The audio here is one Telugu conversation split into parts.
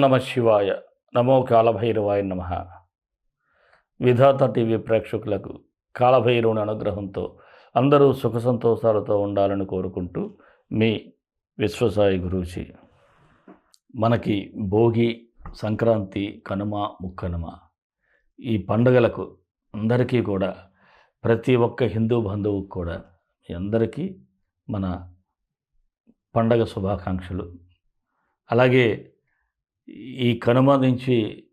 నమ శివాయ. నమో కాలభైరవాయ నమ. విధాత టీవీ ప్రేక్షకులకు కాలభైరవుని అనుగ్రహంతో అందరూ సుఖ సంతోషాలతో ఉండాలని కోరుకుంటూ మీ విశ్వసాయి గురూజీ. మనకి భోగి సంక్రాంతి కనుమ ముక్కనుమ ఈ పండుగలకు అందరికీ కూడా ప్రతి ఒక్క హిందూ బంధువుకు కూడా మీ అందరికీ మన పండగ శుభాకాంక్షలు. అలాగే ఈ కనుమ నుంచి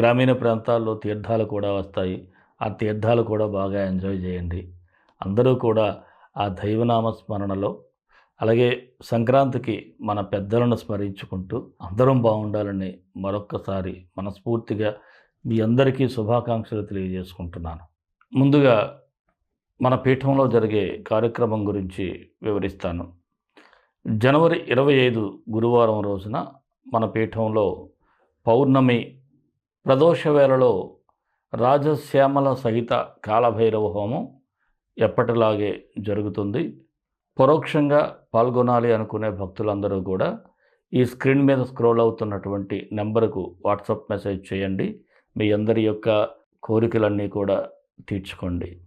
గ్రామీణ ప్రాంతాల్లో తీర్థాలు కూడా వస్తాయి. ఆ తీర్థాలు కూడా బాగా ఎంజాయ్ చేయండి. అందరూ కూడా ఆ దైవనామ స్మరణలో అలాగే సంక్రాంతికి మన పెద్దలను స్మరించుకుంటూ అందరం బాగుండాలని మరొక్కసారి మనస్ఫూర్తిగా మీ అందరికీ శుభాకాంక్షలు తెలియజేసుకుంటున్నాను. ముందుగా మన పీఠంలో జరిగే కార్యక్రమం గురించి వివరిస్తాను. జనవరి ఇరవై ఐదు గురువారం రోజున మన పీఠంలో పౌర్ణమి ప్రదోష వేళలో రాజశ్యామల సహిత కాలభైరవ హోమం ఎప్పటిలాగే జరుగుతుంది. పరోక్షంగా పాల్గొనాలి అనుకునే భక్తులందరూ కూడా ఈ స్క్రీన్ మీద స్క్రోల్ అవుతున్నటువంటి నెంబర్కు వాట్సాప్ మెసేజ్ చేయండి. మీ అందరి యొక్క కోరికలన్నీ కూడా తీర్చుకోండి.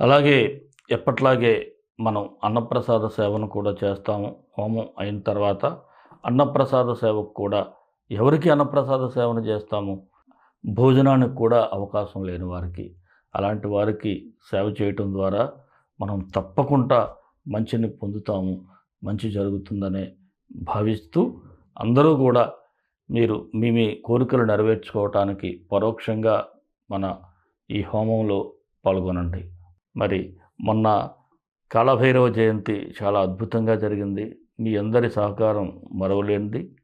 అలాగే ఎప్పట్లాగే మనం అన్నప్రసాద సేవను కూడా చేస్తాము. హోమం అయిన తర్వాత అన్నప్రసాద సేవకు కూడా ఎవరికి అన్నప్రసాద సేవను చేస్తాము? భోజనానికి కూడా అవకాశం లేని వారికి. అలాంటి వారికి సేవ చేయటం ద్వారా మనం తప్పకుండా మంచిని పొందుతాము మంచి జరుగుతుందనే భావిస్తూ అందరూ కూడా మీరు మీ మీ కోరికలు నెరవేర్చుకోవటానికి పరోక్షంగా మన ఈ హోమంలో పాల్గొనండి. మరి మొన్న కాళభైరవ జయంతి చాలా అద్భుతంగా జరిగింది. మీ అందరి సహకారం మరవలేనిది.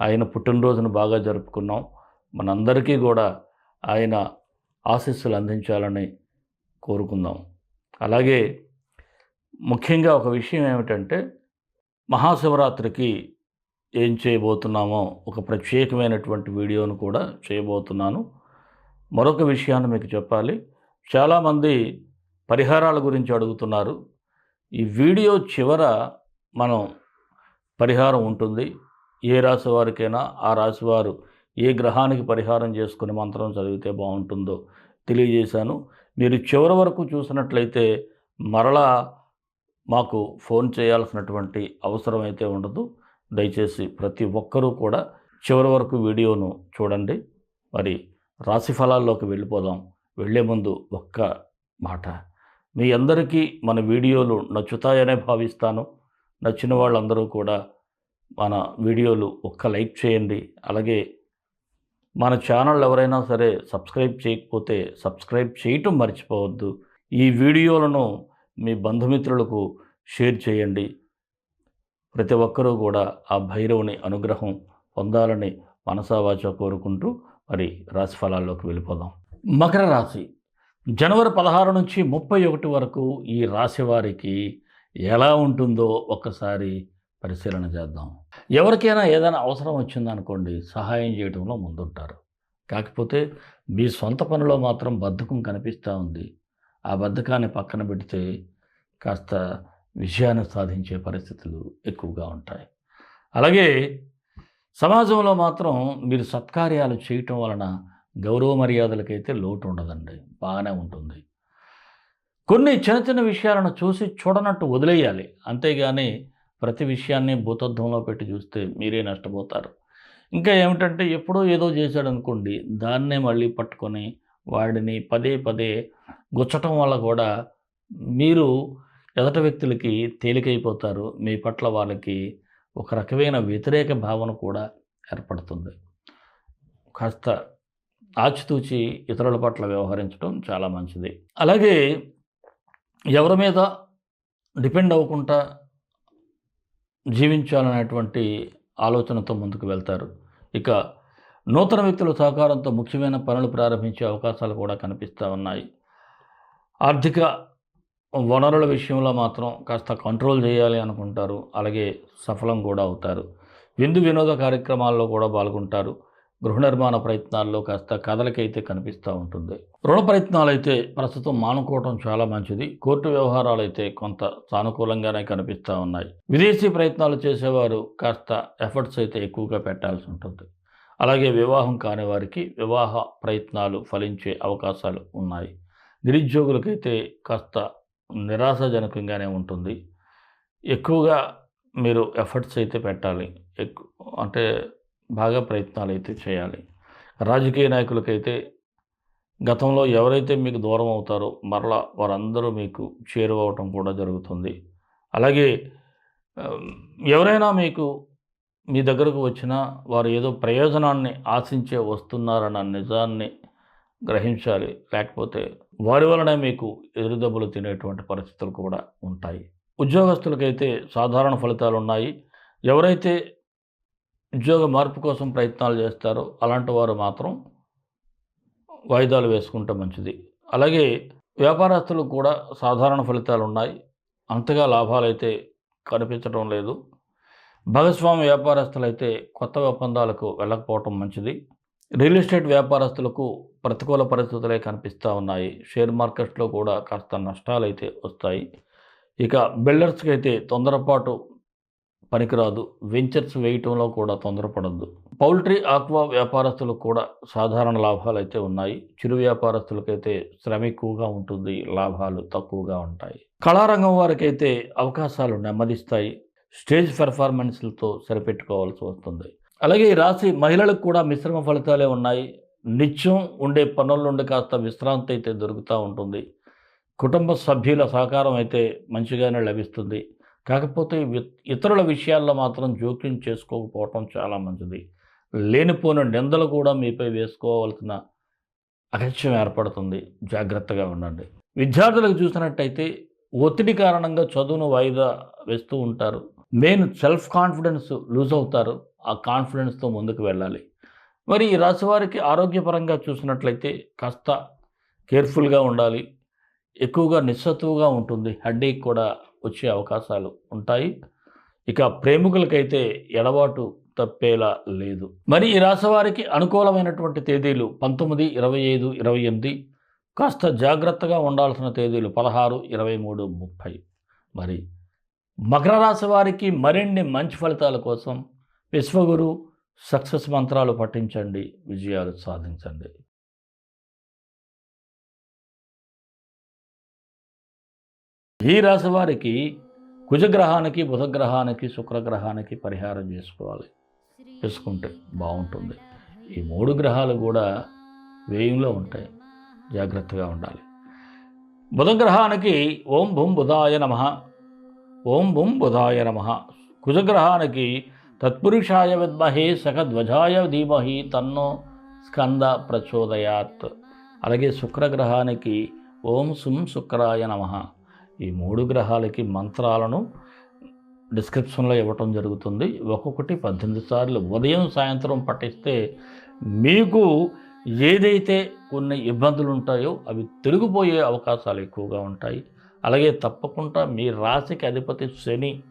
ఆయన పుట్టినరోజును బాగా జరుపుకున్నాం. మనందరికీ కూడా ఆయన ఆశీస్సులు అందించాలని కోరుకుందాం. అలాగే ముఖ్యంగా ఒక విషయం ఏమిటంటే మహాశివరాత్రికి ఏం చేయబోతున్నామో ఒక ప్రత్యేకమైనటువంటి వీడియోను కూడా చేయబోతున్నాను. మరొక విషయాన్ని మీకు చెప్పాలి. చాలామంది పరిహారాల గురించి అడుగుతున్నారు. ఈ వీడియో చివర మనం పరిహారం ఉంటుంది. ఏ రాశి వారికైనా ఆ రాశి వారు ఏ గ్రహానికి పరిహారం చేసుకుని మంత్రం చదివితే బాగుంటుందో తెలియజేశాను. మీరు చివరి వరకు చూసినట్లయితే మరలా మాకు ఫోన్ చేయాల్సినటువంటి అవసరం అయితే ఉండదు. దయచేసి ప్రతి ఒక్కరూ కూడా చివరి వరకు వీడియోను చూడండి. మరి రాశి ఫలాల్లోకి వెళ్ళిపోదాం. వెళ్ళే ముందు ఒక్క మాట. మీ అందరికీ మన వీడియోలు నచ్చుతాయనే భావిస్తాను. నచ్చిన వాళ్ళందరూ కూడా మన వీడియోలు ఒక్క లైక్ చేయండి. అలాగే మన ఛానల్ ఎవరైనా సరే సబ్స్క్రైబ్ చేయకపోతే సబ్స్క్రైబ్ చేయటం మర్చిపోవద్దు. ఈ వీడియోలను మీ బంధుమిత్రులకు షేర్ చేయండి. ప్రతి ఒక్కరూ కూడా ఆ భైరవుని అనుగ్రహం పొందాలని మనసావాచ కోరుకుంటూ మరి రాశి ఫలాల్లోకి వెళ్ళిపోదాం. మకర రాశి. జనవరి పదహారు నుంచి ముప్పై ఒకటి వరకు ఈ రాశి వారికి ఎలా ఉంటుందో ఒక్కసారి పరిశీలన చేద్దాం. ఎవరికైనా ఏదైనా అవసరం వచ్చిందనుకోండి సహాయం చేయడంలో ముందుంటారు. కాకపోతే మీ సొంత పనిలో మాత్రం బద్ధకం కనిపిస్తూ ఉంది. ఆ బద్ధకాన్ని పక్కన పెడితే కాస్త విజయాన్ని సాధించే పరిస్థితులు ఎక్కువగా ఉంటాయి. అలాగే సమాజంలో మాత్రం మీరు సత్కార్యాలు చేయటం వలన గౌరవ మర్యాదలకైతే లోటు ఉండదండి. బాగానే ఉంటుంది. కొన్ని చిన్న చిన్న విషయాలను చూసి చూడనట్టు వదిలేయాలి. అంతేగాని ప్రతి విషయాన్ని భూతత్వంలో పెట్టి చూస్తే మీరే నష్టపోతారు. ఇంకా ఏమిటంటే ఎప్పుడో ఏదో చేశాడు అనుకోండి దాన్నే మళ్ళీ పట్టుకొని వాడిని పదే పదే గుచ్చటం వల్ల కూడా మీరు ఎదట వ్యక్తులకి తేలికైపోతారు. మీ పట్ల వాళ్ళకి ఒక రకమైన వ్యతిరేక భావన కూడా ఏర్పడుతుంది. కాస్త ఆచితూచి ఇతరుల పట్ల వ్యవహరించడం చాలా మంచిది. అలాగే ఎవరి మీద డిపెండ్ అవ్వకుండా జీవించాలనేటువంటి ఆలోచనతో ముందుకు వెళ్తారు. ఇక నూతన వ్యక్తుల సహకారంతో ముఖ్యమైన పనులు ప్రారంభించే అవకాశాలు కూడా కనిపిస్తూ ఉన్నాయి. ఆర్థిక వనరుల విషయంలో మాత్రం కాస్త కంట్రోల్ చేయాలి అనుకుంటారు. అలాగే సఫలం కూడా అవుతారు. విందు వినోద కార్యక్రమాల్లో కూడా పాల్గొంటారు. గృహ నిర్మాణ ప్రయత్నాల్లో కాస్త కదలికైతే కనిపిస్తూ ఉంటుంది. రుణ ప్రయత్నాలు అయితే ప్రస్తుతం మానుకోవటం చాలా మంచిది. కోర్టు వ్యవహారాలు అయితే కొంత సానుకూలంగానే కనిపిస్తూ ఉన్నాయి. విదేశీ ప్రయత్నాలు చేసేవారు కాస్త ఎఫర్ట్స్ అయితే ఎక్కువగా పెట్టాల్సి ఉంటుంది. అలాగే వివాహం కాని వారికి వివాహ ప్రయత్నాలు ఫలించే అవకాశాలు ఉన్నాయి. నిరుద్యోగులకైతే కాస్త నిరాశాజనకంగానే ఉంటుంది. ఎక్కువగా మీరు ఎఫర్ట్స్ అయితే పెట్టాలి. ఎక్కువ అంటే బాగా ప్రయత్నాలు అయితే చేయాలి. రాజకీయ నాయకులకైతే గతంలో ఎవరైతే మీకు దూరం అవుతారో మరలా వారందరూ మీకు చేరువవటం కూడా జరుగుతుంది. అలాగే ఎవరైనా మీకు మీ దగ్గరకు వచ్చినా వారు ఏదో ప్రయోజనాన్ని ఆశించే వస్తున్నారన్న నిజాన్ని గ్రహించాలి. లేకపోతే వారి వలనే మీకు ఎదురుదెబ్బలు తినేటువంటి పరిస్థితులు కూడా ఉంటాయి. ఉద్యోగస్తులకైతే సాధారణ ఫలితాలు ఉన్నాయి ఎవరైతే ఉద్యోగ మార్పు కోసం ప్రయత్నాలు చేస్తారో. అలాంటి వారు మాత్రం వాయిదాలు వేసుకుంటే మంచిది. అలాగే వ్యాపారస్తులకు కూడా సాధారణ ఫలితాలు ఉన్నాయి. అంతగా లాభాలు అయితే కనిపించడం లేదు. భాగస్వామి వ్యాపారస్తులైతే కొత్త ఒప్పందాలకు వెళ్ళకపోవటం మంచిది. రియల్ ఎస్టేట్ వ్యాపారస్తులకు ప్రతికూల పరిస్థితులే కనిపిస్తూ ఉన్నాయి. షేర్ మార్కెట్లో కూడా కాస్త నష్టాలు అయితే వస్తాయి. ఇక బిల్డర్స్కి అయితే తొందరపాటు పనికిరాదు. వెంచర్స్ వేయటంలో కూడా తొందరపడద్దు. పౌల్ట్రీ ఆక్వా వ్యాపారస్తులకు కూడా సాధారణ లాభాలు అయితే ఉన్నాయి. చిరు వ్యాపారస్తులకైతే శ్రమ ఎక్కువగా ఉంటుంది లాభాలు తక్కువగా ఉంటాయి. కళారంగం వారికైతే అవకాశాలు నెమ్మదిస్తాయి. స్టేజ్ పెర్ఫార్మెన్స్లతో సరిపెట్టుకోవాల్సి వస్తుంది. అలాగే ఈ రాశి మహిళలకు కూడా మిశ్రమ ఫలితాలే ఉన్నాయి. నిత్యం ఉండే పనుల నుండి కాస్త విశ్రాంతి అయితే దొరుకుతూ ఉంటుంది. కుటుంబ సభ్యుల సహకారం అయితే మంచిగానే లభిస్తుంది. కాకపోతే ఇతరుల విషయాల్లో మాత్రం జోక్యం చేసుకోకపోవటం చాలా మంచిది. లేనిపోయిన నిందలు కూడా మీపై వేసుకోవాల్సిన అగత్యం ఏర్పడుతుంది. జాగ్రత్తగా ఉండండి. విద్యార్థులకు చూసినట్టయితే ఒత్తిడి కారణంగా చదువును వాయిదా వేస్తూ ఉంటారు. మెయిన్ సెల్ఫ్ కాన్ఫిడెన్స్ లూజ్ అవుతారు. ఆ కాన్ఫిడెన్స్తో ముందుకు వెళ్ళాలి. మరి ఈ రాశివారికి ఆరోగ్యపరంగా చూసినట్లయితే కాస్త కేర్ఫుల్గా ఉండాలి. ఎక్కువగా నిస్సత్తువుగా ఉంటుంది. హెడ్ఏక్ కూడా వచ్చే అవకాశాలు ఉంటాయి. ఇక ప్రేమికులకైతే ఎడబాటు తప్పేలా లేదు. మరి ఈ రాశివారికి అనుకూలమైనటువంటి తేదీలు పంతొమ్మిది ఇరవై ఐదు ఇరవై ఎనిమిది. కాస్త జాగ్రత్తగా ఉండాల్సిన తేదీలు పదహారు ఇరవై మూడు ముప్పై. మరి మకర రాశి వారికి మరిన్ని మంచి ఫలితాల కోసం విశ్వగురు సక్సెస్ మంత్రాలు పఠించండి విజయాలు సాధించండి. ఈ రాశి వారికి కుజగ్రహానికి బుధగ్రహానికి శుక్రగ్రహానికి పరిహారం చేసుకోవాలి. చేసుకుంటే బాగుంటుంది. ఈ మూడు గ్రహాలు కూడా వ్యయంలో ఉంటాయి. జాగ్రత్తగా ఉండాలి. బుధగ్రహానికి ఓం భూం బుధాయ నమ. ఓం భూం బుధాయ నమ. కుజగ్రహానికి తత్పురుషాయ విద్మహే సఖధ్వజాయ ధీమహి తన్నో స్కంద ప్రచోదయాత్. అలాగే శుక్రగ్రహానికి ఓం సుం శుక్రాయ నమ. ఈ మూడు గ్రహాలకి మంత్రాలను డిస్క్రిప్షన్లో ఇవ్వటం జరుగుతుంది. ఒక్కొక్కటి పద్దెనిమిది సార్లు. ఉదయం సాయంత్రం పఠిస్తే మీకు ఏదైతే కొన్ని ఇబ్బందులు ఉంటాయో అవి తొలగిపోయే అవకాశాలు ఎక్కువగా ఉంటాయి. అలాగే తప్పకుండా మీ రాశికి అధిపతి శని.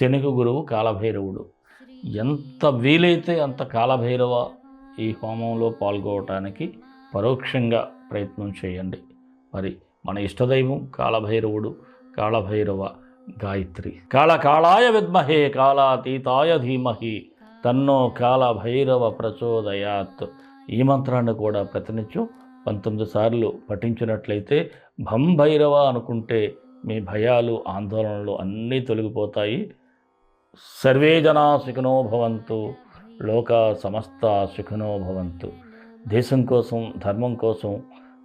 శనికి గురువు కాలభైరవుడు. ఎంత వీలైతే అంత కాలభైరవ ఈ హోమంలో పాల్గొనటానికి పరోక్షంగా ప్రయత్నం చేయండి. మరి మన ఇష్టదైవం కాలభైరవుడు కాళభైరవ గాయత్రి. కాళ కాళాయ విద్మహే కాళాతీతాయ ధీమహి తన్నో కాళభైరవ ప్రచోదయాత్. ఈ మంత్రాన్ని కూడా ప్రతినిత్యం పంతొమ్మిది సార్లు పఠించినట్లయితే భం భైరవ అనుకుంటే మీ భయాలు ఆందోళనలు అన్నీ తొలగిపోతాయి. సర్వే జనా సుఖినో భవంతు లోక సమస్త సుఖినో భవంతు. దేశం కోసం ధర్మం కోసం